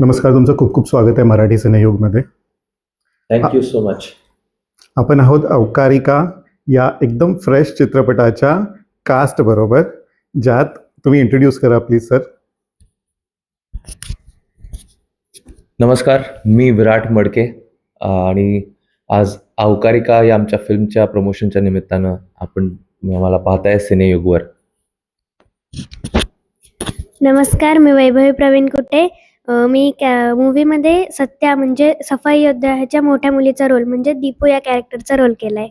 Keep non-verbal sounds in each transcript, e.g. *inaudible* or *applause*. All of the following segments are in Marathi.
नमस्कार तुमचं खूप खूप स्वागत आहे मराठी सिनेयुगमध्ये. थँक्यू सो मच आपण आहोत अवकारिका या एकदम फ्रेश चित्रपटाच्या कास्ट बरोबर ज्यात तुम्ही इंट्रोड्यूस करा प्लीज सर नमस्कार मी विराट मडके. आणि आज अवकारिका या आमच्या फिल्मच्या प्रमोशनच्या निमित्तानं आपण मला पाहताय सिनेयुगवर. नमस्कार मी वैभवी प्रवीण कुटे. मी कॅ मूवीमध्ये सत्या म्हणजे सफाई योद्धा ह्याच्या मोठ्या मुलीचा रोल म्हणजे दीपू या कॅरेक्टरचा रोल केला आहे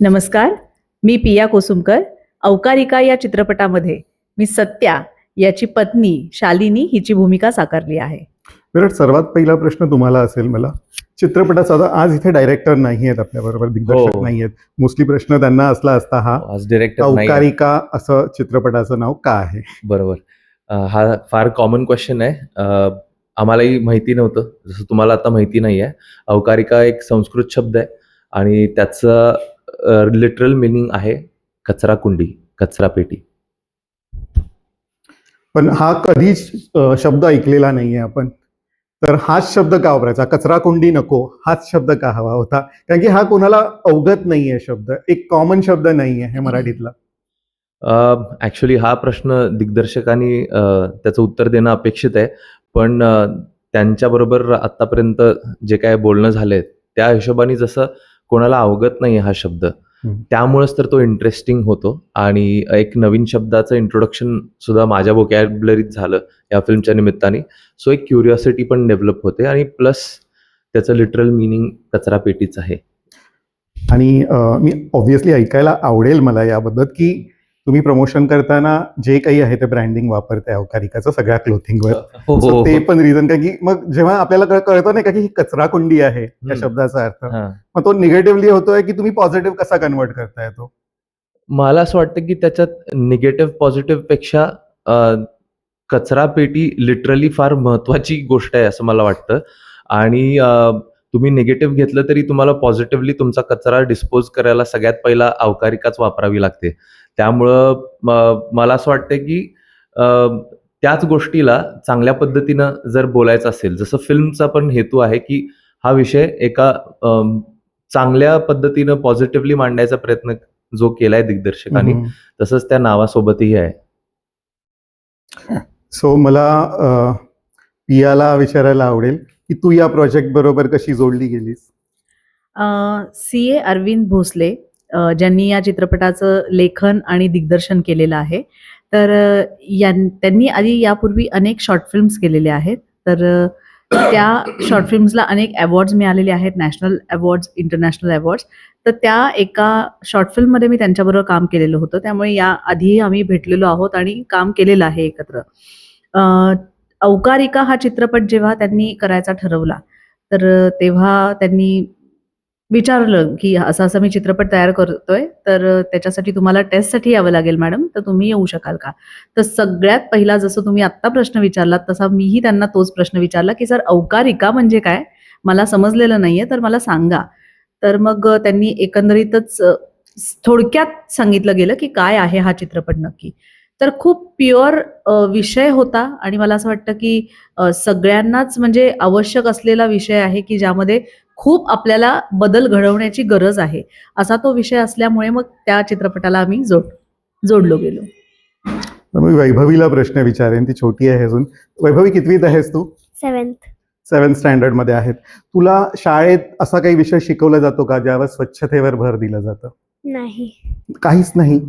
नमस्कार मी पिया कोसुमकर अवकारिका या चित्रपटामध्ये. मी सत्या याची पत्नी शालिनी हिची भूमिका साकारली आहे. विराट सर्वात पहिला प्रश्न तुम्हाला असेल मला. चित्रपटाचा आता आज इथे डायरेक्टर नाही आहेत आपल्याबरोबर दिग्दर्शक हो. नाही आहेत मोस्टली प्रश्न त्यांना असला असता हा. आज डिरेक्टर. अवकारिका असं चित्रपटाचं नाव का आहे? बरोबर. हा फार कॉमन क्वेश्चन आहे. आम्हालाही माहिती नव्हतं. जसं तुम्हाला आता माहिती नाही आहे. अवकारिका एक संस्कृत शब्द आहे आणि त्याचं लिटरल मिनिंग आहे कचरा कुंडी कचरा पेटी. पण हा कधीच शब्द ऐकलेला नाहीये आपण. तर हाच शब्द का वापरायचा? कचरा कुंडी नको हाच शब्द का हवा होता? कारण की हा कोणाला अवगत नाहीये शब्द. एक कॉमन शब्द नाहीये हे मराठीतला. ॲक्च्युली हा प्रश्न दिग्दर्शकांनी त्याचं उत्तर देणं अपेक्षित आहे. पण त्यांच्याबरोबर आत्तापर्यंत जे काय बोलणं झालंय त्या हिशोबाने जसं कोणाला अवगत नाही हा शब्द. त्यामुळेच तर तो इंटरेस्टिंग होतो. आणि एक नवीन शब्दाचं इंट्रोडक्शन सुद्धा माझ्या वोकॅबलरीत झालं या फिल्मच्या निमित्ताने. सो एक क्युरिओसिटी पण डेव्हलप होते आणि प्लस त्याचं लिटरल मिनिंग कचरा पेटीच आहे. आणि मी ऑब्व्हियसली ऐकायला आवडेल मला याबद्दल की तुम्ही प्रमोशन करताना जे काही आहे ते ब्रँडिंग वापरते अवकारिकाचं सगळ्या क्लोथिंगवर हो So हो. ते पण रिझन का की मग जेव्हा आपल्याला कळ- कळतं नाही का की ही कचरा कुंडी आहे या. शब्दाचा अर्थ हां. मग तो निगेटिव्हली होतोय की तुम्ही पॉझिटिव्ह कसा कन्वर्ट करताय तो? मला असं वाटतं की त्याच्यात निगेटिव्ह पॉझिटिव्हपेक्षा कचरा पेटी लिटरली फार महत्वाची गोष्ट आहे असं मला वाटतं. आणि तुम्ही निगेटिव्ह घेतलं तरी तुम्हाला पॉझिटिव्हली तुमचा कचरा डिस्पोज करायला सगळ्यात पहिला अवकारिकाच वापरावी लागते. त्यामुळं म- मला असं वाटतं की त्याच गोष्टीला चांगल्या पद्धतीनं जर बोलायचं असेल जसं फिल्मचा पण हेतू आहे की हा विषय एका चांगल्या पद्धतीनं पॉझिटिव्हली मांडायचा प्रयत्न जो केलाय दिग्दर्शकांनी. तसंच त्या नावासोबतही आहे. सो मला पियाला विचारायला आवडेल की तू या प्रोजेक्ट बरोबर कशी जोडली गेलीस? C A Arvind Bhosale. ज्यांनी या चित्रपटाचं लेखन आणि दिग्दर्शन केलेलं आहे. तर यां त्यांनी आधी यापूर्वी अनेक शॉर्ट फिल्म्स केलेले आहेत. तर त्या शॉर्ट फिल्म्सला अनेक अवॉर्ड्स मिळालेले आहेत. National awards international awards. तर त्या एका शॉर्ट फिल्ममध्ये मी त्यांच्याबरोबर काम केलेलं होतं. त्यामुळे या आधीही आम्ही भेटलेलो आहोत आणि काम केलेलं आहे एकत्र. अवकारिका हा चित्रपट जेव्हा त्यांनी करायचा ठरवला तर तेव्हा त्यांनी विचारलं की असं असं मी चित्रपट तयार करतोय तर त्याच्यासाठी तुम्हाला टेस्टसाठी यावं लागेल मॅडम तर तुम्ही येऊ शकाल का? तर सगळ्यात पहिला जसं तुम्ही आत्ता प्रश्न विचारलात तसा मीही त्यांना तोच प्रश्न विचारला की सर अवकारिका म्हणजे काय? मला समजलेलं नाहीये तर मला सांगा. तर मग त्यांनी एकंदरीतच थोडक्यात सांगितलं गेलं की काय आहे हा चित्रपट नक्की. तर खूप प्युअर विषय होता आणि मला असं वाटतं की सगळ्यांनाच म्हणजे आवश्यक असलेला विषय आहे की ज्यामध्ये खूप आपल्याला बदल घडवण्याची गरज आहे. असा तो विषय असल्यामुळे मग त्या चित्रपटाला आम्ही जोड जोडलो गेलो. मी वैभवीला प्रश्न विचारेन. ती छोटी आहे अजून. वैभवी कितवीत आहेस तू? सेवन्थ सेव्हन्थ स्टँडर्डमध्ये आहेत. तुला शाळेत असा काही विषय शिकवला जातो का ज्यावर स्वच्छतेवर भर दिलं जातं? नाही. काहीच नाही.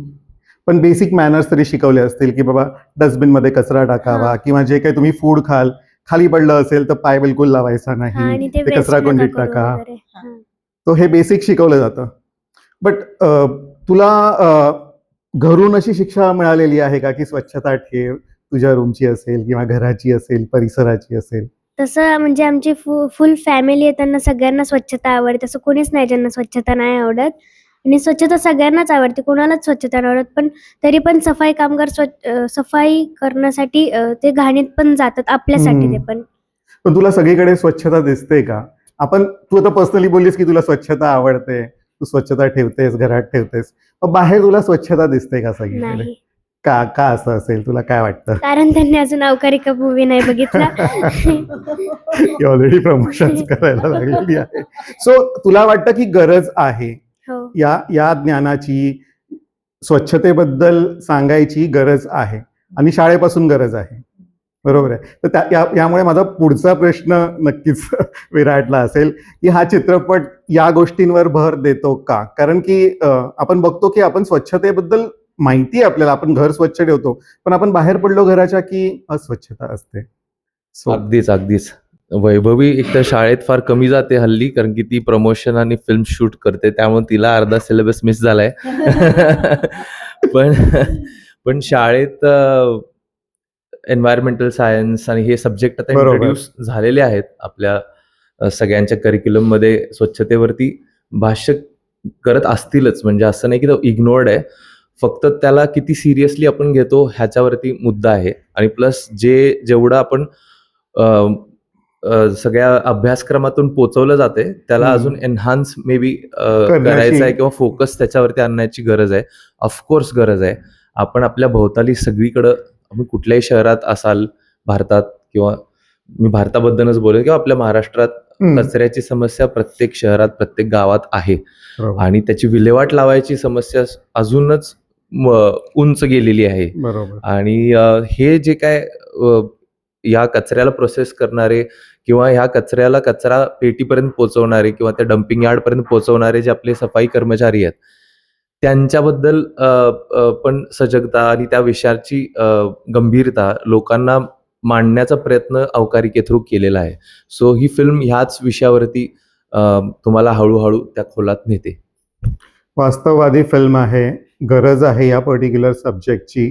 पण बेसिक मॅनर्स तरी शिकवले असतील की बाबा डस्टबिनमध्ये कचरा टाकावा. किंवा जे काही तुम्ही फूड खाल खाली पडलं असेल तर पाय बिलकुल लावायचा नाही. ते कचरा कुंडीत टाका. तो हे बेसिक शिकवलं जातं. बट तुला घरून अशी शिक्षा मिळालेली आहे का की स्वच्छता ठेव तुझ्या रूमची असेल किंवा घराची असेल परिसराची असेल? तसं म्हणजे आमची फुल फॅमिली आहे त्यांना सगळ्यांना स्वच्छता आवडते. तसं कोणीच नाही ज्यांना स्वच्छता नाही आवडत. आणि स्वच्छता सगळ्यांनाच आवडते. कोणालाच स्वच्छता नाही आवडत पण तरी पण सफाई कामगार स्वच्छ सफाई करण्यासाठी अ, ते घाणीत पण जातात आपल्यासाठी हम्म. ते पण. पण तुला सगळीकडे स्वच्छता दिसते का? आपण तू आता पर्सनली बोललीस की तुला स्वच्छता आवडते. तू स्वच्छता ठेवतेस घरात ठेवतेस. बाहेर तुला स्वच्छता दिसते का सगळीकडे? नाही. का का असं असेल? तुला काय वाटतं? कारण त्यांनी अजून अवकारी कप मूवी नाही बघितला. *laughs* ऑलरेडी प्रमोशन करायला लागलेली आहे. सो तुला वाटतं की गरज आहे? या या ज्ञानाची स्वच्छतेबद्दल सांगायची गरज आहे आणि शाळेपासून गरज आहे. बरोबर आहे. तर त्या या- यामुळे माझा पुढचा प्रश्न नक्कीच *laughs* विराटला असेल की हा चित्रपट या गोष्टींवर भर देतो का? कारण की आपण बघतो की आपण स्वच्छतेबद्दल माहिती आहे आपल्याला आपण घर स्वच्छ ठेवतो पण आपण बाहेर पडलो घराच्या की अस्वच्छता असते. अगदीच अगदीच. वैभवी एक तर शाळेत फार कमी जाते हल्ली कारण की ती प्रमोशन आणि फिल्म शूट करते त्यामुळे तिला अर्धा सिलेबस मिस झालाय. *laughs* पण पण शाळेत एन्व्हायरमेंटल सायन्स आणि हे सब्जेक्ट आता. इंट्रोड्यूस झालेले आहेत आपल्या सगळ्यांच्या करिक्युलममध्ये स्वच्छतेवरती भाष्य करत असतीलच. म्हणजे असं नाही की तो इग्नोर्ड आहे. फक्त त्याला किती सिरियसली आपण घेतो ह्याच्यावरती मुद्दा आहे. आणि प्लस जे जेवढं आपण सगळ्या अभ्यासक्रमातून पोचवलं जाते. त्याला. अजून एन्हान्स मे बी करायचं आहे किंवा फोकस त्याच्यावरती आणण्याची गरज आहे. ऑफकोर्स गरज आहे. आपण आपल्या भोवताली सगळीकडं तुम्ही कुठल्याही शहरात असाल भारतात किंवा मी भारताबद्दलच बोलेल किंवा आपल्या महाराष्ट्रात कचऱ्याची समस्या प्रत्येक शहरात प्रत्येक गावात आहे. आणि त्याची विल्हेवाट लावायची समस्या अजूनच उंच गेलेली आहे. आणि हे जे काय ह्या या कचऱ्याला प्रोसेस करणारे किंवा ह्या कचऱ्याला कचरा पेटीपर्यंत पोहोचवणारे किंवा त्या डम्पिंग यार्डपर्यंत पोहोचवणारे जे आपले सफाई कर्मचारी आहेत त्यांच्याबद्दल पण सजगता आणि त्या विषयाची गंभीरता लोकांना मांडण्याचा प्रयत्न अवकारी के थ्रू केलेला आहे. सो ही फिल्म ह्याच विषयावरती तुम्हाला हळूहळू त्या खोलात नेते. वास्तववादी फिल्म आहे गरज आहे या पर्टिक्युलर सब्जेक्टची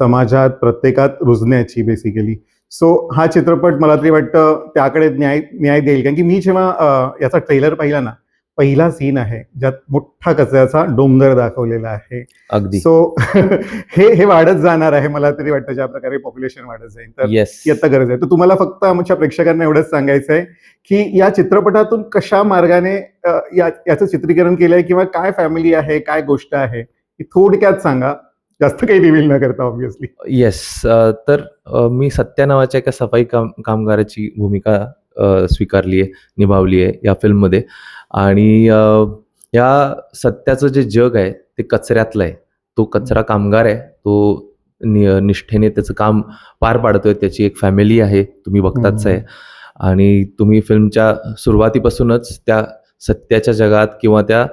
समाजात प्रत्येकात रुजण्याची बेसिकली सो हा चित्रपट मला तरी वाटतं त्याकडे न्याय न्याय देईल. कारण की मी जेव्हा याचा ट्रेलर पाहिला ना पहिला सीन आहे ज्यात मोठा कचऱ्याचा डोंगर दाखवलेला आहे. अगदी. सो *laughs* हे हे वाढत जाणार आहे मला तरी वाटतं ज्या प्रकारे पॉप्युलेशन वाढत जाईल. तर आता गरज आहे. तर तुम्हाला फक्त आमच्या प्रेक्षकांना एवढंच सांगायचं आहे की या चित्रपटातून कशा मार्गाने या याचं चित्रीकरण केलंय किंवा काय फॅमिली आहे काय गोष्ट आहे ही थोडक्यात सांगा. जास्त काही रिव्हील न करता ऑब्व्हियसली येस तर मी सत्या नावाच्या एका सफाई काम कामगाराची भूमिका स्वीकारली आहे निभावली आहे या फिल्ममध्ये. आणि या सत्याचं जे जग आहे ते कचऱ्यातलं आहे. तो कचरा कामगार आहे. तो नि निष्ठेने त्याचं काम पार पाडतोय. त्याची एक फॅमिली आहे. तुम्ही बघताच आहे. आणि तुम्ही फिल्मच्या सुरुवातीपासूनच त्या सत्याच्या जगात किंवा त्या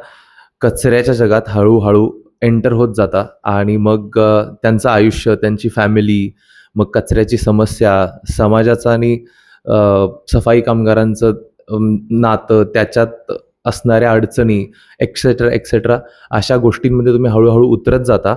कचऱ्याच्या जगात हळूहळू एंटर होत जाता आणि मग त्यांचं आयुष्य त्यांची फॅमिली मग कचऱ्याची समस्या समाजाचं आणि सफाई कामगारांचं नातं त्याच्यात असणाऱ्या अडचणी एक्सेट्रा एक्सेट्रा अशा गोष्टींमध्ये तुम्ही हळूहळू उतरत जाता.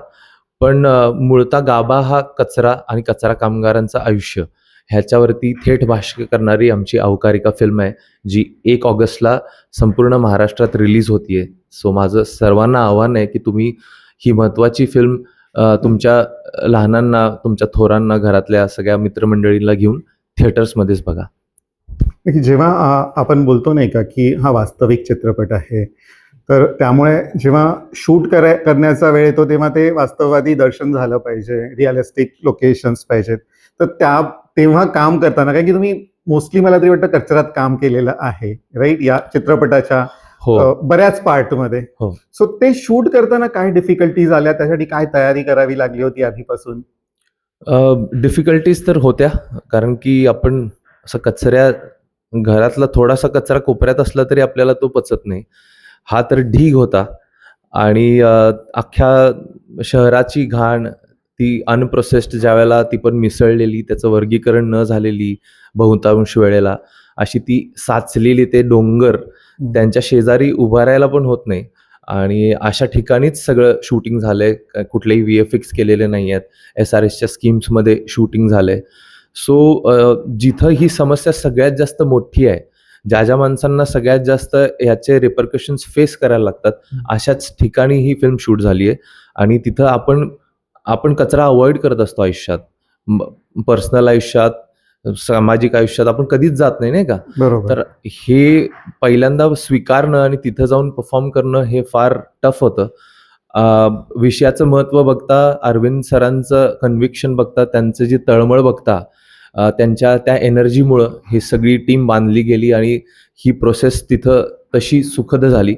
पण मुळता गाभा हा कचरा आणि कचरा कामगारांचं आयुष्य. ह्याच्यावरती थेट भाष्य करणारी आमची अवकारिका फिल्म आहे जी एक ऑगस्टला संपूर्ण महाराष्ट्रात रिलीज होतीये. सो माझं सर्वांना आव्हान आहे की तुम्ही ही महत्त्वाची फिल्म तुमच्या लहानांना तुमच्या थोरांना घरातल्या सगळ्या मित्रमंडळींना घेऊन थिएटर्समध्येच बघा. जेव्हा आपण बोलतो नाही का की हा वास्तविक चित्रपट आहे तर त्यामुळे जेव्हा शूट कराय करण्याचा वेळ येतो तेव्हा ते वास्तववादी दर्शन झालं पाहिजे रिअलिस्टिक लोकेशन्स पाहिजेत. तर त्या तेव्हा काम करताना कारण की तुम्ही मोस्टली मला तरी वाटतं कचऱ्यात काम केलेलं आहे राईट या चित्रपटाच्या हो. बऱ्याच पार्टमध्ये हो. सो ते शूट करताना काय डिफिकल्टीज आल्या? त्यासाठी काय तयारी करावी लागली होती आधीपासून? डिफिकल्टीज तर होत्या कारण की आपण असं कचऱ्या घरातला थोडासा कचरा कोपऱ्यात असला तरी आपल्याला तो पचत नाही. हा तर ढीग होता आणि अख्ख्या शहराची घाण ती अनप्रोसेस्ड ज्या वेळेला ती पण मिसळलेली त्याचं वर्गीकरण न झालेली बहुतांश वेळेला अशी ती साचलेली ते डोंगर त्यांच्या शेजारी उभारायला पण होत नाही. आणि अशा ठिकाणीच सगळं शूटिंग झालंय. कुठलेही व्ही एफ एक्स केलेले नाही आहेत एस आर एसच्या स्कीम्समध्ये शूटिंग झालंय. सो जिथं ही समस्या सगळ्यात जास्त मोठी आहे ज्या ज्या माणसांना सगळ्यात जास्त ह्याचे रिपरकशन्स फेस करायला लागतात अशाच ठिकाणी ही फिल्म शूट झाली आहे आणि तिथं आपण आपण कचरा अवॉइड करत असतो आयुष्यात. पर्सनल आयुष्यात सामाजिक आयुष्यात आपण कधीच जात नाही नाही का? बरोबर. तर हे पहिल्यांदा स्वीकारणं आणि तिथं जाऊन परफॉर्म करणं हे फार टफ होतं. विषयाचं महत्त्व बघता अरविंद सरांचं कन्व्हिक्शन बघता त्यांचं जी तळमळ बघता त्यांच्या त्या एनर्जीमुळं ही सगळी टीम बांधली गेली आणि ही प्रोसेस तिथं तशी सुखद झाली.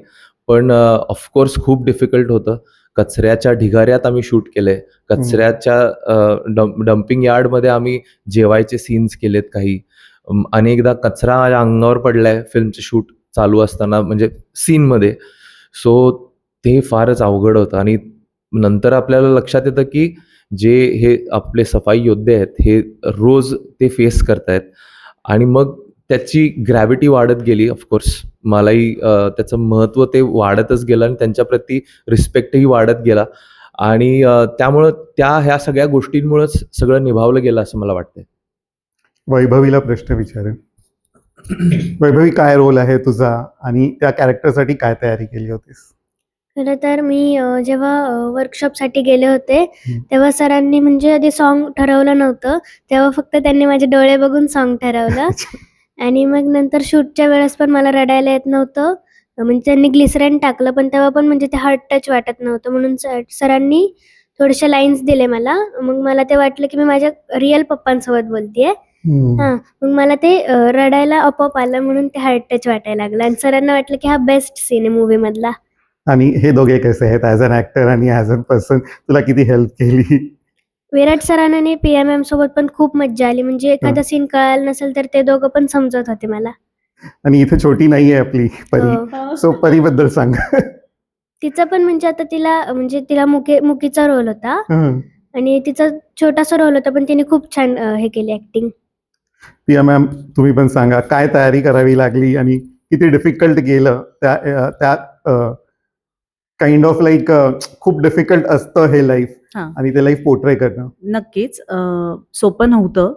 पण ऑफकोर्स खूप डिफिकल्ट होतं. कचऱ्याच्या ढिगाऱ्यात आम्ही शूट केलंय. कचऱ्याच्या डम्पिंग यार्डमध्ये आम्ही जेवायचे सीन्स केलेत काही. अनेकदा कचरा माझ्या अंगावर पडलाय फिल्मचं शूट चालू असताना म्हणजे सीनमध्ये. सो ते फारच अवघड होतं आणि नंतर आपल्याला लक्षात येतं की जे हे आपले सफाई योद्धे आहेत हे रोज ते फेस करतायत. आणि मग त्याची ग्रॅव्हिटी वाढत गेली ऑफकोर्स मलाही त्याचं महत्त्व ते वाढतच गेलं आणि त्यांच्याप्रती रिस्पेक्टही वाढत गेला. आणि त्यामुळं त्या ह्या सगळ्या गोष्टींमुळंच सगळं निभावलं गेलं असं मला वाटतंय. वैभवीला प्रश्न विचारेन. वैभवी काय रोल आहे तुझा आणि त्या कॅरेक्टरसाठी काय तयारी केली होतीस? खरं तर मी जेव्हा वर्कशॉपसाठी गेले होते हं. तेव्हा सरांनी म्हणजे आधी सॉन्ग ठरवलं नव्हतं. तेव्हा फक्त त्यांनी माझे डोळे बघून सॉन्ग ठरवलं. आणि मग नंतर शूटच्या वेळेस पण मला रडायला येत नव्हतं. म्हणजे त्यांनी ग्लिसरॅन टाकलं पण तेव्हा पण म्हणजे ते हार्ट टच वाटत नव्हतं. म्हणून सर सरांनी थोडेसे लाईन्स दिले मला. मग मला ते वाटलं की मी माझ्या रिअल पप्पांसोबत बोलतेय. हां मग मला ते रडायला आपोआप आलं म्हणून ते हार्ट टच वाटायला लागलं. आणि सरांना वाटलं की हा बेस्ट सीन आहे मूवी मधला आणि हे दोघे कसे आहेत? ॲज अन ऍक्टर आणि ॲज अन पर्सन तुला किती हेल्प केली? विराट सरांनी पी एम एम सोबत पण खूप मज्जा आली. म्हणजे एखादा सीन कळालं नसेल तर ते दोघं पण समजत होते मला. आणि इथे छोटी नाहीये आपली परी. हो. सो परीबद्दल सांग. तिचं पण म्हणजे आता तिला म्हणजे तिला मुके मुकीचा रोल होता. आणि तिचा छोटासा रोल होता पण तिने खूप छान हे केली ऍक्टिंग पिया मॅम तुम्ही पण सांगा काय तयारी करावी लागली आणि किती डिफिकल्ट गेलं? त्या त्या काइंड ऑफ लाईक खूप डिफिकल्ट असतं हे लाईफ हां. आणि ते लाईफ पोर्ट्रे करणं. नक्कीच अ, सोपं नव्हतं.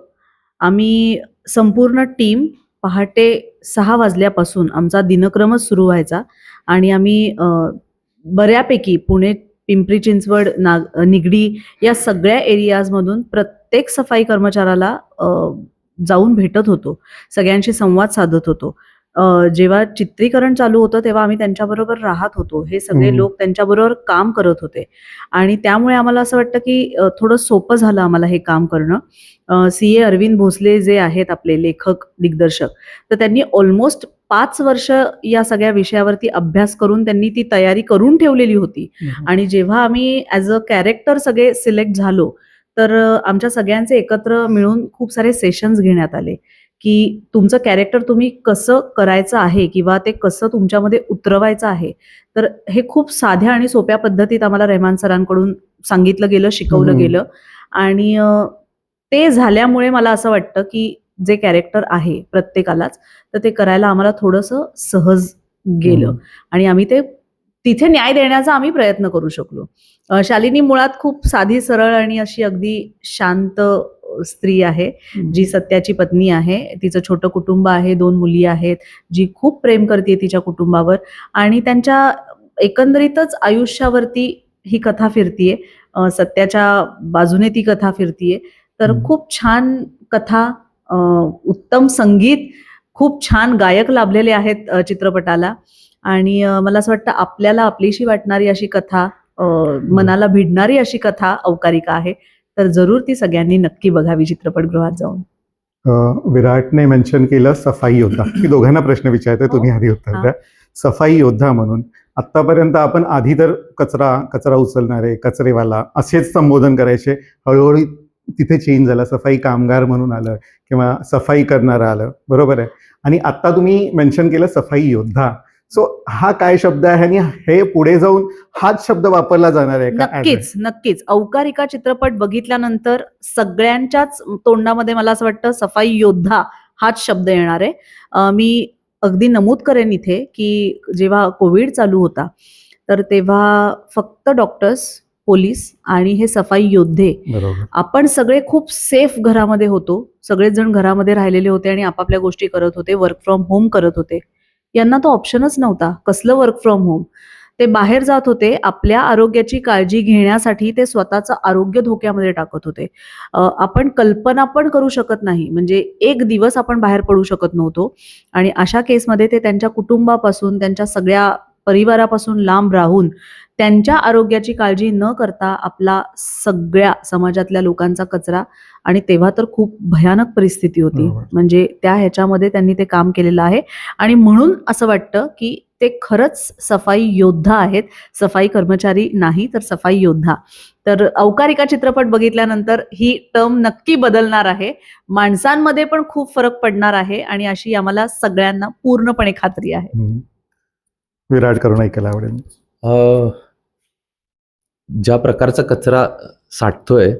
आम्ही संपूर्ण टीम पहाटे सहा वाजल्यापासून आमचा दिनक्रमच सुरू व्हायचा आणि आम्ही अ, बऱ्यापैकी पुणे पिंपरी चिंचवड नाग निगडी या सगळ्या एरियाजमधून प्रत्येक सफाई कर्मचाऱ्याला अ, जाऊन भेटत होतो. सगळ्यांशी संवाद साधत होतो. जेव्हा चित्रीकरण चालू होतं तेव्हा आम्ही त्यांच्याबरोबर राहत होतो. हे सगळे. लोक त्यांच्याबरोबर काम करत होते. आणि त्यामुळे आम्हाला असं वाटतं की थोडं सोपं झालं आम्हाला हे काम करणं. सी. ए. अरविंद भोसले जे आहेत आपले लेखक दिग्दर्शक तर त्यांनी ऑलमोस्ट पाच वर्ष या सगळ्या विषयावरती अभ्यास करून त्यांनी ती तयारी करून ठेवलेली होती. आणि जेव्हा आम्ही ॲज अ कॅरेक्टर सगळे सिलेक्ट झालो तर आमच्या सगळ्यांचे एकत्र मिळून खूप सारे सेशन्स घेण्यात आले. की तुमचं कॅरेक्टर तुम्ही कसं करायचं आहे किंवा ते कसं तुमच्यामध्ये उतरवायचं आहे तर हे खूप साध्या आणि सोप्या पद्धतीत आम्हाला रेहमान सरांकडून सांगितलं गेलं शिकवलं. गेलं आणि ते झाल्यामुळे मला असं वाटतं की जे कॅरेक्टर आहे प्रत्येकालाच तर ते करायला आम्हाला थोडंसं सहज गेलं. आणि आम्ही ते तिथे न्याय देण्याचा आम्ही प्रयत्न करू शकलो शालिनी मुळात खूप साधी सरळ आणि अशी अगदी शांत स्त्री आहे जी सत्याची पत्नी आहे तिचं छोटं कुटुंब आहे दोन मुली आहेत जी खूप प्रेम करते तिच्या कुटुंबावर आणि त्यांच्या एकंदरीतच आयुष्यावरती ही कथा फिरतीये. सत्याच्या बाजूने ती कथा फिरतीये. तर. खूप छान कथा उत्तम संगीत खूप छान गायक लाभलेले आहेत चित्रपटाला. आणि मला असं वाटतं आपल्याला आपलीशी वाटणारी अशी कथा मनाला भिडणारी अशी कथा अवकारिका आहे. तर जरूर ती सगळ्यांनी नक्की बघावी चित्रपटगृहात जाऊन. विराटने मेन्शन केलं सफाई योद्धा. की दोघांना प्रश्न विचारते तुम्ही आधी उत्तर. द्या. सफाई योद्धा म्हणून. आतापर्यंत आपण आधी तर कचरा कचरा उचलणारे कचरेवाला असेच संबोधन करायचे. हळूहळू तिथे चेंज झाला. सफाई कामगार म्हणून आलं किंवा सफाई करणारं आलं. बरोबर आहे. आणि आता तुम्ही मेन्शन केलं सफाई योद्धा. सो हा काय शब्द आहे आणि हे पुढे जाऊन हाच शब्द वापरला जाणार आहे का? नक्कीच नक्कीच. अवकारिका चित्रपट बघितल्यानंतर सगळ्यांच्याच तोंडामध्ये मला असं वाटतं सफाई योद्धा हाच शब्द येणार आहे. मी अगदी नमूद करेन इथे की जेव्हा कोविड चालू होता तर तेव्हा फक्त डॉक्टर्स पोलीस आणि हे सफाई योद्धे आपण सगळे खूप सेफ घरामध्ये होतो. सगळेच जण घरामध्ये राहिलेले होते आणि आपापल्या गोष्टी करत होते वर्क फ्रॉम होम करत होते. यांना तो ऑप्शनच नव्हता. कसलं वर्क फ्रॉम होम ते बाहेर जात होते आपल्या आरोग्याची काळजी घेण्यासाठी ते स्वतःचं आरोग्य धोक्यामध्ये टाकत होते. आपण कल्पना पण करू शकत नाही. म्हणजे एक दिवस आपण बाहेर पडू शकत नव्हतो. आणि अशा केसमध्ये ते त्यांच्या कुटुंबापासून त्यांच्या सगळ्या परिवारापासून लांब राहून त्यांच्या आरोग्याची काळजी न करता आपला सगळ्या समाजातल्या लोकांचा कचरा आणि तेव्हा तर खूप भयानक परिस्थिती होती. म्हणजे त्या ह्याच्यामध्ये त्यांनी ते काम केलेलं आहे. आणि म्हणून असं वाटतं की ते खरंच सफाई योद्धा आहेत. सफाई कर्मचारी नाही तर सफाई योद्धा. तर अवकारिका चित्रपट बघितल्यानंतर ही टर्म नक्की बदलणार आहे. माणसांमध्ये पण खूप फरक पडणार आहे आणि अशी आम्हाला सगळ्यांना पूर्णपणे खात्री आहे. विराट करून ऐकायला आवडेल. ज्या प्रकारचा कचरा साठतोय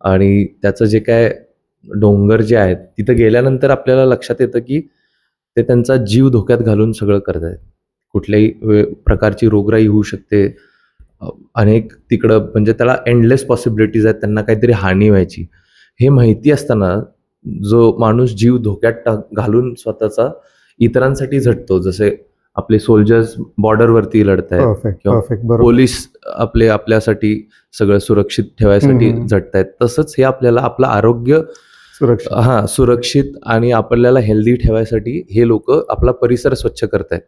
आणि त्याचं जे काय डोंगर जे आहेत तिथं गेल्यानंतर आपल्याला लक्षात येतं की ते त्यांचा जीव धोक्यात घालून सगळं करत आहेत कुठल्याही वे- प्रकारची रोगराई होऊ शकते. अनेक तिकडं म्हणजे त्याला एंडलेस पॉसिबिलिटीज आहेत त्यांना काहीतरी हानी व्हायची. हे माहिती असताना जो माणूस जीव धोक्यात टाक घालून स्वतःचा इतरांसाठी झटतो जसे आपले सोल्जर्स बॉर्डरवरती लढत आहेत पोलीस आपले आपल्यासाठी सगळं सुरक्षित ठेवायसाठी हम्म. झटत आहेत तसंच हे आपल्याला आपलं आरोग्य सुरक्षित. हा सुरक्षित आणि आपल्याला हेल्दी ठेवायसाठी हे लोक आपला परिसर स्वच्छ करतायत.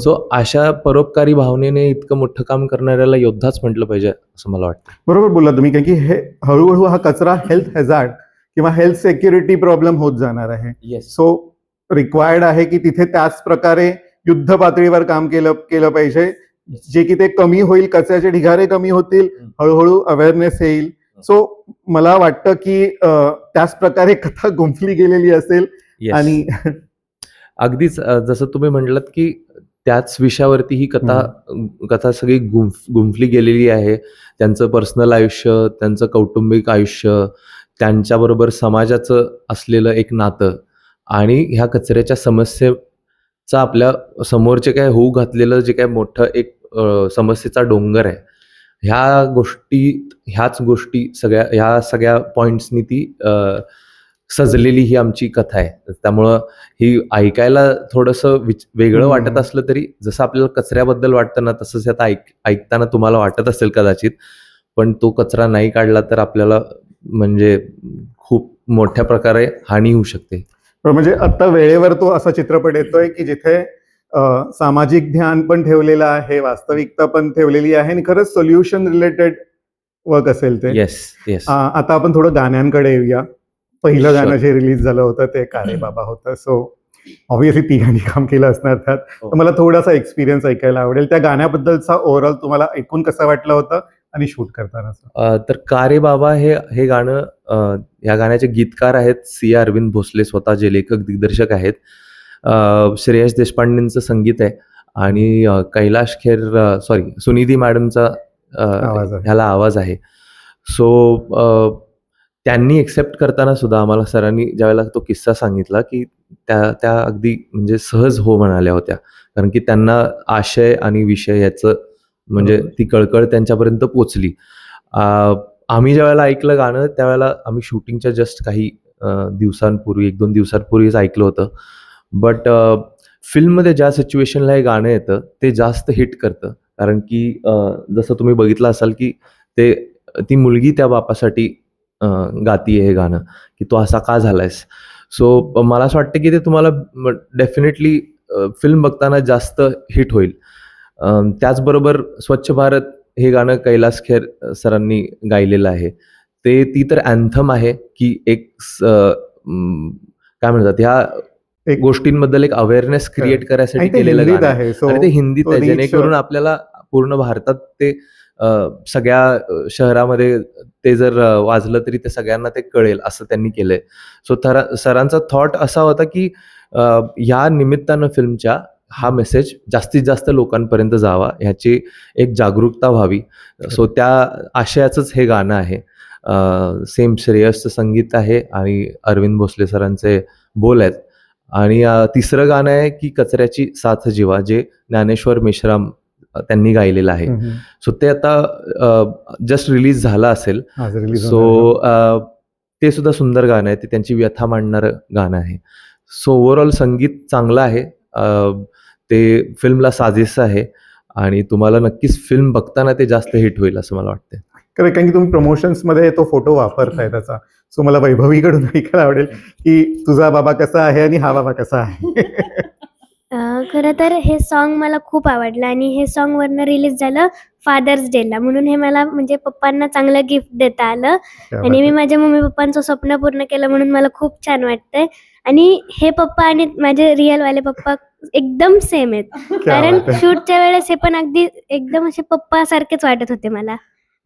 सो अशा परोपकारी भावनेने इतकं मोठं काम करणाऱ्याला योद्धाच म्हटलं पाहिजे असं मला वाटतं. बरोबर बोलला तुम्ही कारण की हे हळूहळू हा कचरा हेल्थ हॅझार्ड किंवा हेल्थ सेक्युरिटी प्रॉब्लेम होत जाणार आहे. येस सो रिक्वायर्ड आहे की तिथे त्याच प्रकारे युद्ध पातळीवर काम केलं केलं पाहिजे. जे की ते कमी होईल कचऱ्याचे ढिगारे कमी होतील हळूहळू अवेअरनेस येईल. सो मला वाटतं की त्याच प्रकारे कथा गुंफली गेलेली असेल आणि *laughs* अगदीच जसं तुम्ही म्हटलात की त्याच विषयावरती ही कथा कथा सगळी गुंफ गुंफली गेलेली आहे. त्यांचं पर्सनल आयुष्य त्यांचं कौटुंबिक आयुष्य त्यांच्याबरोबर समाजाचं असलेलं एक नातं आणि ह्या कचऱ्याच्या समस्येचा आपल्या समोरचे काय होऊ घातलेलं जे काय मोठं एक समस्येचा डोंगर आहे. ह्या गोष्टी ह्याच गोष्टी सगळ्या ह्या सगळ्या पॉईंट्सनी ती सजलेली ही आमची कथा आहे. त्यामुळं ही ऐकायला थोडंसं विच वेगळं. वाटत असलं तरी जसं आपल्याला कचऱ्याबद्दल वाटतं ना तसंच आता ऐक ऐकताना तुम्हाला वाटत असेल कदाचित पण तो कचरा नाही काढला तर आपल्याला म्हणजे खूप मोठ्या प्रकारे हानी होऊ शकते. म्हणजे आता वेळेवर तो असा चित्रपट येतोय की जिथे सामाजिक ध्यान पण ठेवलेलं आहे वास्तविकता पण ठेवलेली आहे आणि खरंच सोल्युशन रिलेटेड वर्क असेल ते. येस येस आता आपण थोडं गाण्यांकडे येऊया. पहिलं. गाणं जे रिलीज झालं होतं ते काळे बाबा होतं. सो ऑब्विसली तिघांनी काम केलं असणार त्यात. हो. मला थोडासा एक्सपिरियन्स ऐकायला आवडेल. त्या गाण्याबद्दलचा ओव्हरऑल तुम्हाला ऐकून कसं वाटलं होतं? आणि शूट करताना तर का रे बाबा हे हे गाणं अ, या गाण्याचे गीतकार आहेत सी अरविंद भोसले स्वतः जे लेखक दिग्दर्शक आहेत. श्रेयस देशपांडेंचं संगीत आहे आणि कैलाश खेर सॉरी सुनिधी मॅडमचा. ह्याला आवाज आहे. सो त्यांनी एक्सेप्ट करताना सुद्धा आम्हाला सरांनी ज्यावेळेला तो किस्सा सांगितला की त्या त्या अगदी म्हणजे सहज हो म्हणाल्या होत्या. कारण की त्यांना आशय आणि विषय याचं म्हणजे. ती कळकळ त्यांच्यापर्यंत पोचली. आम्ही ज्यावेळेला ऐकलं गाणं त्यावेळेला आम्ही शूटिंगच्या जस्ट काही दिवसांपूर्वी एक दोन दिवसांपूर्वीच ऐकलं होतं. बट फिल्ममध्ये ज्या सिच्युएशनला हे गाणं येतं ते जास्त हिट करतं. कारण की जसं तुम्ही बघितलं असाल की ते ती मुलगी त्या बापासाठी गातीये हे गाणं की तो असा का झालायस? सो मला असं वाटतं की ते तुम्हाला डेफिनेटली फिल्म बघताना जास्त हिट होईल. त्याचबरोबर स्वच्छ भारत हे गाणं कैलास खेर सरांनी गायलेलं आहे. ते ती तर अँथम आहे की एक काय म्हणतात ह्या एक- गोष्टींबद्दल एक अवेअरनेस क्रिएट करायसाठी केलेलं गाणं आहे. आणि ते हिंदीत आहे जेणेकरून आपल्याला पूर्ण भारतात ते सगळ्या शहरामध्ये ते जर वाजलं तरी ते सगळ्यांना ते कळेल असं त्यांनी केलंय. सो थरा सरांचा थॉट असा होता की ह्या निमित्तानं फिल्मच्या हा मेसेज जास्तीत जास्त लोकांपर्यंत जावा ह्याची एक जागरूकता व्हावी. सो त्या आशयाचंच हे गाणं आहे. सेम श्रेयसचं संगीत आहे आणि अरविंद भोसले सरांचे बोल आहेत. आणि तिसरं गाणं आहे की कचऱ्याची साथ जीवा जे ज्ञानेश्वर मेश्राम त्यांनी गायलेलं आहे. सो ते आता जस्ट रिलीज झालं असेल. सो. ते सुद्धा सुंदर गाणं आहे. ते त्यांची व्यथा मांडणारं गाणं आहे. सो ओव्हरऑल संगीत चांगलं आहे. ते फिल्मला साजेसं आहे आणि तुम्हाला नक्कीच फिल्म बघताना ते जास्त हिट होईल असं मला वाटतं खरं कारण की तुम्ही प्रमोशन्समध्ये तो फोटो वापरताय त्याचा. सो मला वैभवीकडून *laughs* ऐकायला आवडेल की तुझा बाबा कसा आहे आणि हा बाबा कसा आहे. खरं तर हे सॉन्ग मला खूप आवडलं आणि हे सॉन्ग वरनं रिलीज झालं फादर्स डेला म्हणून हे मला म्हणजे पप्पांना चांगलं गिफ्ट देता आलं. आणि मी माझ्या मम्मी पप्पांचं स्वप्न पूर्ण केलं म्हणून मला खूप छान वाटतंय. आणि हे पप्पा आणि माझे रिअल वाले पप्पा एकदम सेम आहेत. कारण. शूटच्या वेळेस हे पण अगदी एकदम असे पप्पा सारखेच वाटत होते मला.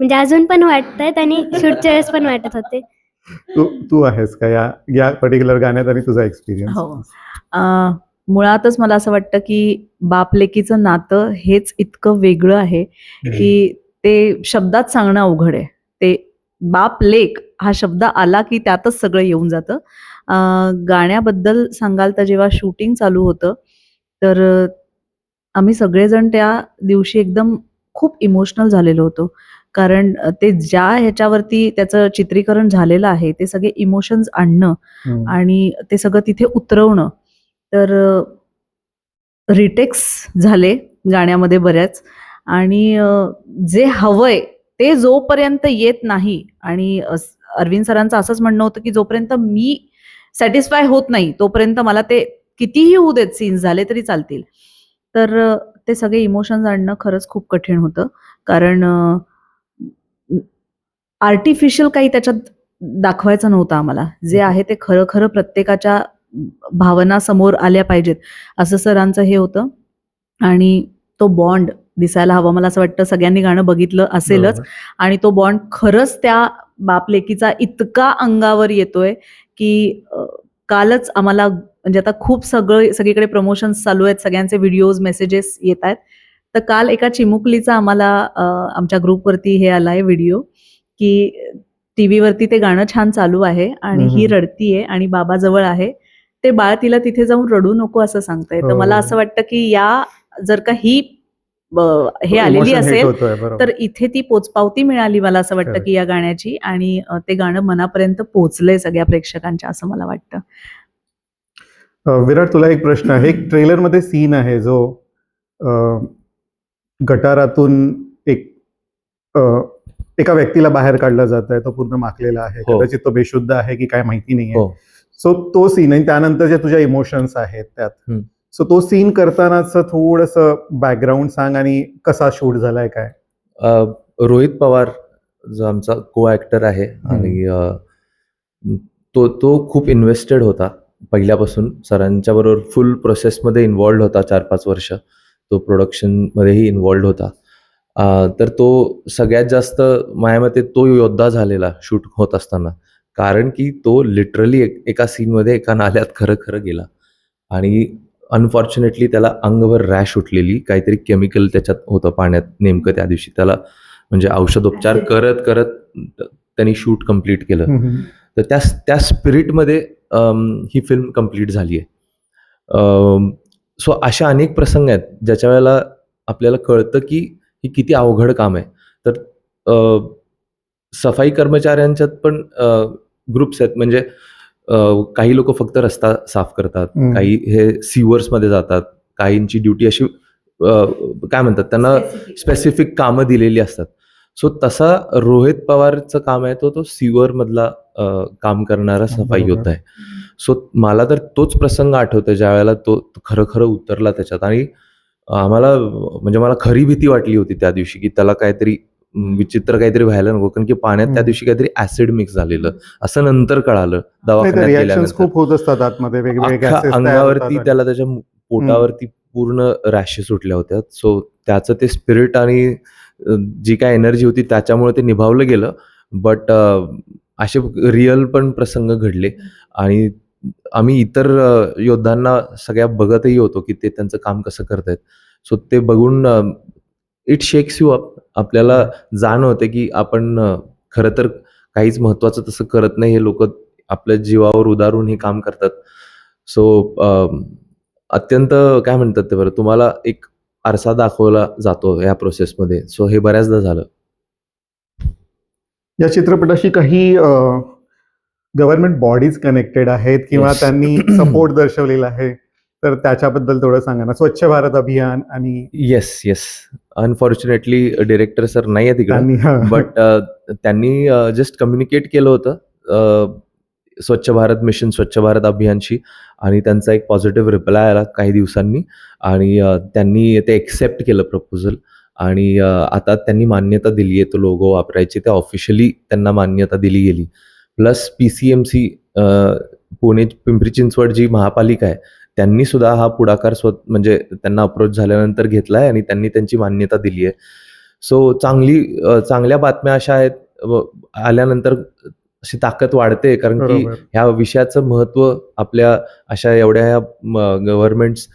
म्हणजे अजून पण वाटतायत आणि शूटच्या वेळेस पण वाटत होते. तू तू आहेस का या या पर्टिक्युलर गाण्यात आणि तुझा एक्सपिरियन्स हो. मुळातच मला असं वाटतं की बाप लेकीचं नातं हेच इतकं वेगळं आहे की ते शब्दात सांगणं अवघड आहे. ते बाप लेक हा शब्द आला की त्यातच सगळं येऊन जातं. गाण्याबद्दल सांगाल तर जेव्हा शूटिंग चालू होतं तर आम्ही सगळेजण त्या दिवशी एकदम खूप इमोशनल झालेलो होतो. कारण ते ज्या ह्याच्यावरती त्याचं चित्रीकरण झालेलं आहे ते सगळे इमोशन्स आणणं आणि ते सगळं तिथे उतरवणं तर रिटेक्स झाले गाण्यामध्ये बऱ्याच. आणि जे हवंय ते जोपर्यंत येत नाही आणि अरविंद सरांचं असंच म्हणणं होतं की जोपर्यंत मी सॅटिस्फाय होत नाही तोपर्यंत मला ते कितीही होऊ देत सीन्स झाले तरी चालतील. तर ते सगळे इमोशन्स आणणं खरंच खूप कठीण होतं. कारण आर्टिफिशियल काही त्याच्यात दाखवायचं नव्हतं आम्हाला. जे आहे ते खरं खरं प्रत्येकाच्या भावना समोर आल्या पाहिजेत. असं सरांचं हे होतं. आणि तो बॉन्ड दिसायला हवा. मला असं वाटतं सगळ्यांनी गाणं बघितलं असेलच. आणि तो बॉन्ड खरंच त्या बापलेकीचा इतका अंगावर येतोय की कालच आम्हाला म्हणजे आता खूप सगळं सगळीकडे प्रमोशन्स चालू आहेत. सगळ्यांचे व्हिडिओज मेसेजेस येत आहेत. तर काल एका चिमुकलीचा आम्हाला आमच्या ग्रुपवरती हे आलाय व्हिडिओ की टीव्हीवरती ते गाणं छान चालू आहे आणि ही. रडतीये आणि बाबा जवळ आहे. ते बाळ तिला तिथे जाऊन रडू नको असं सांगतंय तर हो. मला असं वाटतं की या जर का ही हे आलेली असेल. तर इथे ती पोचपावती मिळाली मला असं वाटतं. की या गाण्याची आणि ते गाणं मनापर्यंत पोहोचलंय सगळ्या प्रेक्षकांच्या असं मला वाटतं विराट तुला एक प्रश्न आहे एक ट्रेलरमध्ये सीन आहे जो गटारातून एक एका व्यक्तीला बाहेर काढला जात आहे तो पूर्ण माखलेला आहे हो. कदाचित तो बेशुद्ध आहे की काय माहिती नाहीये हो सो तो सीन आणि त्यानंतर जे तुझ्या इमोशन्स आहेत त्यात. सो तो सीन करतानाच थोडस बॅकग्राऊंड सांग आणि कसा शूट झालाय काय? रोहित पवार जो आमचा को ऍक्टर आहे आणि तो तो खूप इन्व्हेस्टेड होता पहिल्यापासून. सरांच्या बरोबर फुल प्रोसेसमध्ये इन्वॉल्ड होता चार पाच वर्ष. तो प्रोडक्शनमध्येही इन्वॉल्ड होता. तर तो सगळ्यात जास्त माझ्या मते तो योद्धा झालेला शूट होत असताना. कारण की तो लिटरली एका सीनमध्ये एका नाल्यात खरं खरं गेला. आणि अनफॉर्च्युनेटली त्याला अंगभर रॅश उठलेली. काहीतरी केमिकल त्याच्यात होतं पाण्यात नेमकं त्या दिवशी. त्याला म्हणजे औषधोपचार करत करत त्यांनी शूट कंप्लीट केलं. तर त्या त्या स्पिरिटमध्ये ही फिल्म कंप्लीट झाली आहे सो अशा अनेक प्रसंग आहेत ज्याच्या वेळेला आपल्याला कळतं की ही किती अवघड काम आहे. तर सफाई कर्मचाऱ्यांच्यात पण ग्रुप्स आहेत. म्हणजे काही लोक फक्त रस्ता साफ करतात. काही हे सिवर्समध्ये जातात. काहींची ड्युटी अशी काय म्हणतात त्यांना स्पेसिफिक कामं दिलेली असतात. सो तसा रोहित पवारचं काम आहे तो तो सिवर मधला काम करणारा सफाई. योद्धा आहे. सो मला तर तोच प्रसंग आठवतोय. ज्या वेळेला तो तो खरं खरं उतरला त्याच्यात. आणि आम्हाला म्हणजे मला खरी भीती वाटली होती त्या दिवशी की त्याला काहीतरी विचित्र काहीतरी व्हायला नको कारण की पाण्यात त्या. दिवशी काहीतरी ऍसिड मिक्स झालेलं. असं नंतर कळालं दवाखान्यात खूप होत असतात आतमध्ये अंगावरती. त्याला त्याच्या पोटावरती पूर्ण रॅशेस उठल्या होत्या. सो त्याचं ते स्पिरिट आणि जी काय एनर्जी होती त्याच्यामुळे ते निभावलं गेलं. बट असे रिअल पण प्रसंग घडले. आणि आम्ही इतर योद्धांना सगळ्या बघतही होतो की ते त्यांचं काम कसं करतायत. सो ते बघून इट शेक्स यू अप आपल्याला जाण होते की आपण खरं तर काहीच महत्वाचं तसं करत नाही. हे लोक आपल्या जीवावर उदारून हे काम करतात. सो अत्यंत काय म्हणतात ते बरं तुम्हाला एक आरसा दाखवला जातो या प्रोसेसमध्ये सो हे बऱ्याचदा झालं. या चित्रपटाशी काही गव्हर्नमेंट बॉडीज कनेक्टेड आहेत किंवा. त्यांनी सपोर्ट दर्शवलेला आहे. तर त्याच्याबद्दल थोडं सांगा ना. स्वच्छ भारत अभियान आणि yes yes unfortunately director sir नाही आहे तिकडे. बट त्यांनी जस्ट कम्युनिकेट केलं होतं स्वच्छ भारत मिशन स्वच्छ भारत अभियानशी. आणि त्यांचा एक पॉझिटिव्ह रिप्लाय आला काही दिवसांनी. आणि अ, त्यांनी ते एक्सेप्ट केलं प्रपोजल आणि आता त्यांनी मान्यता दिली आहे तो लोगो वापरायची. ते ऑफिशियली त्यांना मान्यता दिली गेली. Plus P C M C Pune Pimpri Chinchwad जी महापालिका आहे त्यांनी सुद्धा हा पुढाकार स्व म्हणजे त्यांना अप्रोच झाल्यानंतर घेतला आहे आणि त्यांनी त्यांची मान्यता दिली आहे. सो चांगली चांगल्या बातम्या अशा आहेत आल्यानंतर अशी ताकद वाढते कारण की ह्या विषयाचं महत्त्व आपल्या अशा एवढ्या ह्या गव्हर्नमेंट्स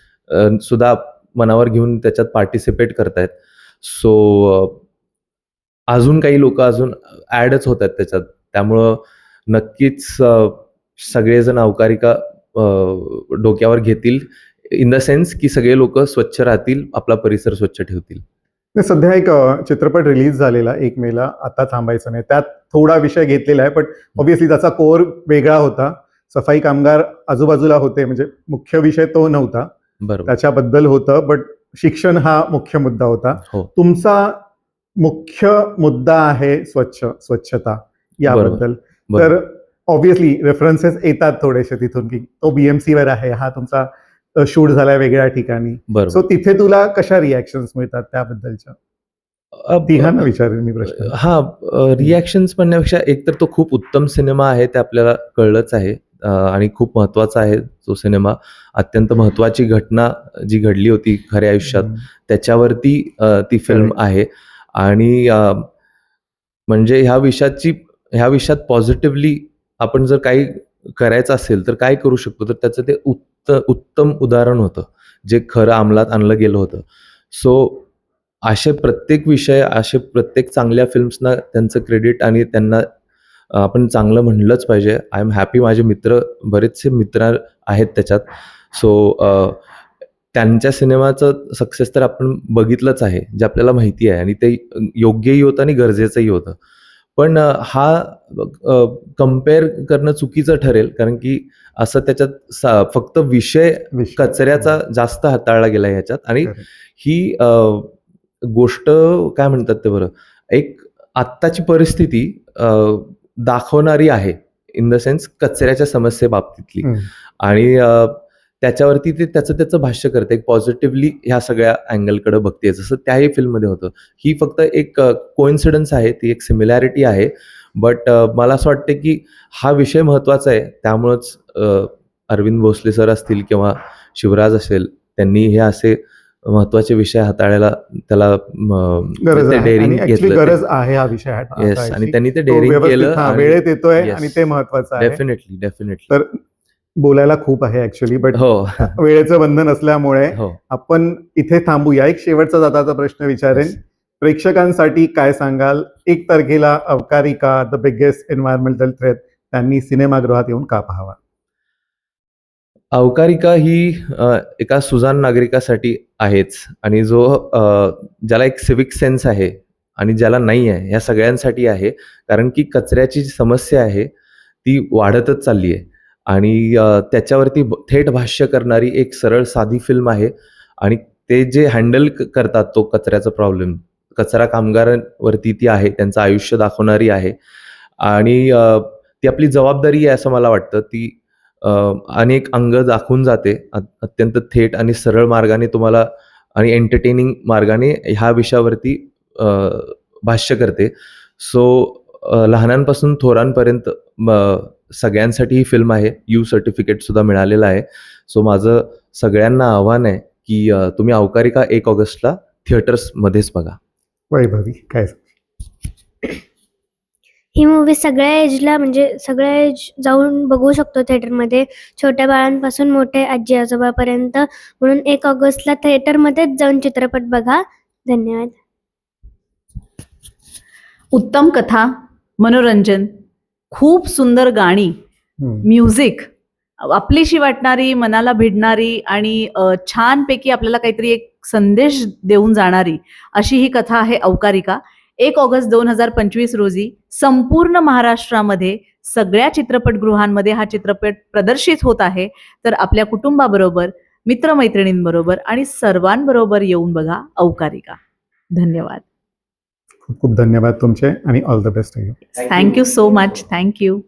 सुद्धा मनावर घेऊन त्याच्यात पार्टिसिपेट करतायत. सो अजून काही लोक अजून ॲडच होत आहेत त्याच्यात. त्यामुळं नक्कीच सगळेजण अवकारिका डोक्यावर घेतील. इन द सेन्स की सगळे लोक स्वच्छ राहतील आपला परिसर स्वच्छ ठेवतील. सध्या एक चित्रपट रिलीज झालेला एक मेला आता थांबायचं नाही. त्यात थोडा विषय घेतलेला आहे पण ऑब्व्हियसली त्याचा कोर वेगळा होता. सफाई कामगार आजूबाजूला होते म्हणजे मुख्य विषय तो नव्हता. बरोबर. त्याच्याबद्दल होतं बट शिक्षण हा मुख्य मुद्दा होता. हो. तुमचा मुख्य मुद्दा आहे स्वच्छ स्वच्छता याबद्दल. तर ऑब्व्हियसली रेफरन्सेस येतात थोडेसे तिथून की तो बीएमसी वर आहे हा तुमचा शूट झालाय वेगळ्या ठिकाणी. सो तिथे तुला कशा रिॲक्शन मिळतात त्याबद्दलच्या? अब- तिघांना विचारेल मी प्रश्न हा रिॲक्शन्स म्हणण्यापेक्षा एक तर तो खूप उत्तम सिनेमा आहे ते आपल्याला कळलंच आहे. आणि खूप महत्त्वाचा आहे तो सिनेमा. अत्यंत महत्वाची घटना जी घडली होती खऱ्या आयुष्यात त्याच्यावरती ती फिल्म. आहे. आणि म्हणजे ह्या विषयाची ह्या विषयात पॉझिटिव्हली आपण जर काही करायचं असेल तर काय करू शकतो? तर त्याचं ते उत्त उत्तम उदाहरण होतं. जे खरं अंमलात आणलं गेलं होतं. सो असे प्रत्येक विषय असे प्रत्येक चांगल्या फिल्म्सना त्यांचं क्रेडिट आणि त्यांना आपण चांगलं म्हणलंच पाहिजे. आय एम हॅपी माझे मित्र बरेचसे मित्र आहेत त्याच्यात. सो त्यांच्या सिनेमाचं सक्सेस तर आपण बघितलंच आहे जे आपल्याला माहिती आहे. आणि ते योग्यही होतं आणि गरजेचंही होतं. पण हा कंपेअर करणं चुकीचं ठरेल कारण की असं त्याच्यात सा- फक्त विषय. कचऱ्याचा जास्त हाताळला गेला ह्याच्यात आणि. ही गोष्ट काय म्हणतात ते बरं एक आत्ताची परिस्थिती दाखवणारी आहे इन द सेन्स कचऱ्याच्या समस्येबाबतीतली. आणि त्याच्यावरती ते त्याचं त्याचं भाष्य करते. एक पॉझिटिव्हली ह्या सगळ्या अँगलकडे बघते जसं त्याही फिल्ममध्ये होतं. ही फक्त एक कोइन्सिडन्स आहे. ती एक सिमिलॅरिटी आहे. बट मला असं वाटतं की हा विषय महत्त्वाचा आहे. त्यामुळंच अरविंद भोसले सर असतील किंवा शिवराज असेल त्यांनी हे असे महत्त्वाचे विषय हाताळायला त्याला डेअरिंग गरज आहे. हा विषय. आणि त्यांनी ते डेअरिंग केलं वेळेत येतोय. आणि ते महत्वाचं आहे. डेफिनेटली डेफिनेटली तर बोलायला खूप आहे ऍक्च्युली बट हो. *laughs* वेळेचं बंधन असल्यामुळे हो. आपण इथे थांबूया एक शेवटचा जाताचा प्रश्न विचारेन. प्रेक्षकांसाठी काय सांगाल? एक तारखेला Avkarika the biggest environmental threat त्यांनी सिनेमागृहात येऊन का पाहावा? अवकारिका ही एका सुजान नागरिकासाठी आहेच. आणि जो ज्याला एक सिविक सेन्स आहे आणि ज्याला नाही आहे ह्या सगळ्यांसाठी आहे. कारण की कचऱ्याची जी समस्या आहे ती वाढतच चालली आहे. आणि त्याच्यावरती थेट भाष्य करणारी एक सरळ साधी फिल्म आहे. आणि ते जे हँडल करतात तो कचऱ्याचा प्रॉब्लेम कचरा कामगारांवरती ती आहे त्यांचं आयुष्य दाखवणारी आहे. आणि ती आपली जबाबदारी आहे असं मला वाटतं. ती अनेक अंग दाखवून जाते. अत्यंत थेट आणि सरळ मार्गाने तुम्हाला आणि एंटरटेनिंग मार्गाने ह्या विषयावरती भाष्य करते. सो लहानांपासून थोरांपर्यंत सगळ्यांसाठी ही फिल्म आहे. यू सर्टिफिकेट सुद्धा मिळालेलं आहे. सो माझं सगळ्यांना आव्हान आहे की तुम्ही अवकारिका एक ऑगस्टला थिएटर्समध्येच बघा. वैभवी काय? ही मूवी सगळ्या एजला म्हणजे सगळ्या एज जाऊन बघू शकतो थिएटरमध्ये. छोट्या बाळांपासून मोठे आजी आजोबापर्यंत. म्हणून एक ऑगस्टला थिएटरमध्येच जाऊन चित्रपट बघा. धन्यवाद. उत्तम कथा मनोरंजन. खूप सुंदर गाणी. म्युझिक आपलीशी वाटणारी मनाला भिडणारी आणि छानपैकी आपल्याला काहीतरी एक संदेश देऊन जाणारी अशी ही कथा आहे अवकारिका एक ऑगस्ट दोन हजार पंचवीस रोजी संपूर्ण महाराष्ट्रामध्ये सगळ्या चित्रपटगृहांमध्ये हा चित्रपट प्रदर्शित होत आहे. तर आपल्या कुटुंबाबरोबर मित्रमैत्रिणींबरोबर आणि सर्वांबरोबर येऊन बघा अवकारिका धन्यवाद. खूप खूप धन्यवाद तुमचे आणि all the best thank you so much thank you